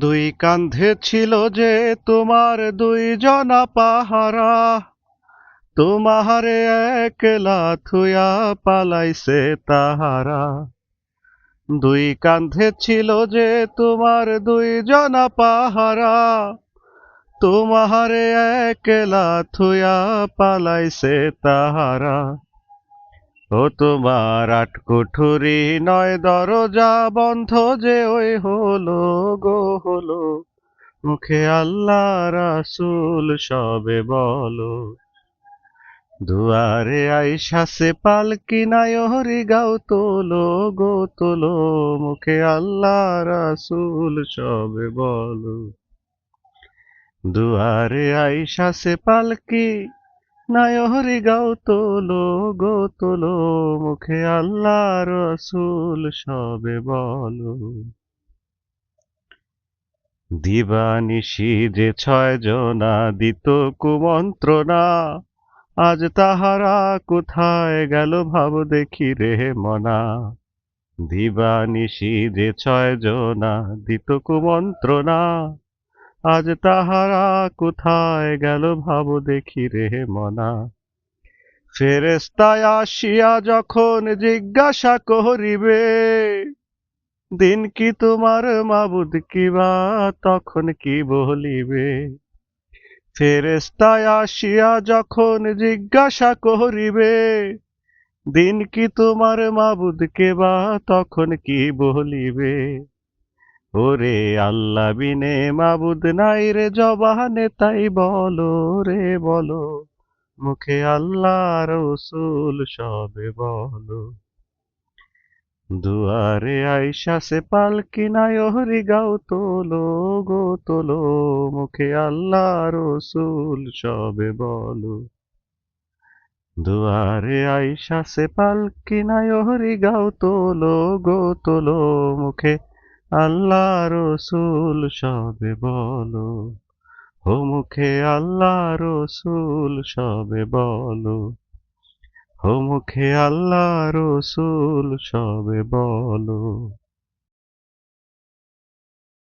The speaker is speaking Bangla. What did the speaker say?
দুই কান্ধে ছিল যে তোমার দুই জনা পাহারা। তোমারে একলা থুয়া পালাইছে তাহারা। দুই কান্ধে ছিল যে তোমার দুই জনা পাহারা। তোমারে একলা থুয়া পালাইছে তাহারা। ও তোমার আট কুঠুরি নয় দরজা বন্ধ যে ওই হলো গো হলো। মুখে আল্লাহ রাসূল সবে বলো। দুয়ারে আইসা সে পালকি নাই হরি গাও তোলো গো তোলো। মুখে আল্লাহ রাসূল সবে বলো। দুয়ারে আইসা সে পালকি নাই হরি গাও তোলো, গো তোলো, মুখে আল্লাহ রসুল সবে বলো। দিবানিশি যে ছয় জনা দিত কুমন্ত্রণা, আজ তাহারা কোথায় গেল ভাব দেখি রে মনা। দিবানিশি যে ছয় জনা দিত কুমন্ত্রণা আজ তাহারা কোথায় গেল ভাব দেখি রে মনা। ফেরেস্তায় আসিয়া যখন জিজ্ঞাসা করিবে, দিন কি তোমার মাবুদ কিবা তখন কি বলিবে? ফেরেস্তায় আসিয়া যখন জিজ্ঞাসা করিবে, দিন কি তোমার মাবুদ কেবা তখন কি বলিবে? ওরে আল্লাহ বিনে মাবুদ নাই রে জবানে, তাই বলো রে, বলো। মুখে আল্লাহ রসুল সবে বলো। দুয়ারে আইসা সে পালকি নাই হরি গাও তোলো গো, তোলো। মুখে আল্লাহ রসুল সবে বলো। দুয়ারে আইসা সে পালকি নাই হরি গাও তোলো গো, তোলো। মুখে আল্লাহ রসুল সবে বলো। হো মুখে আল্লাহ রসুল সবে বলো। হো মুখে আল্লাহ রসুল সবে বলো।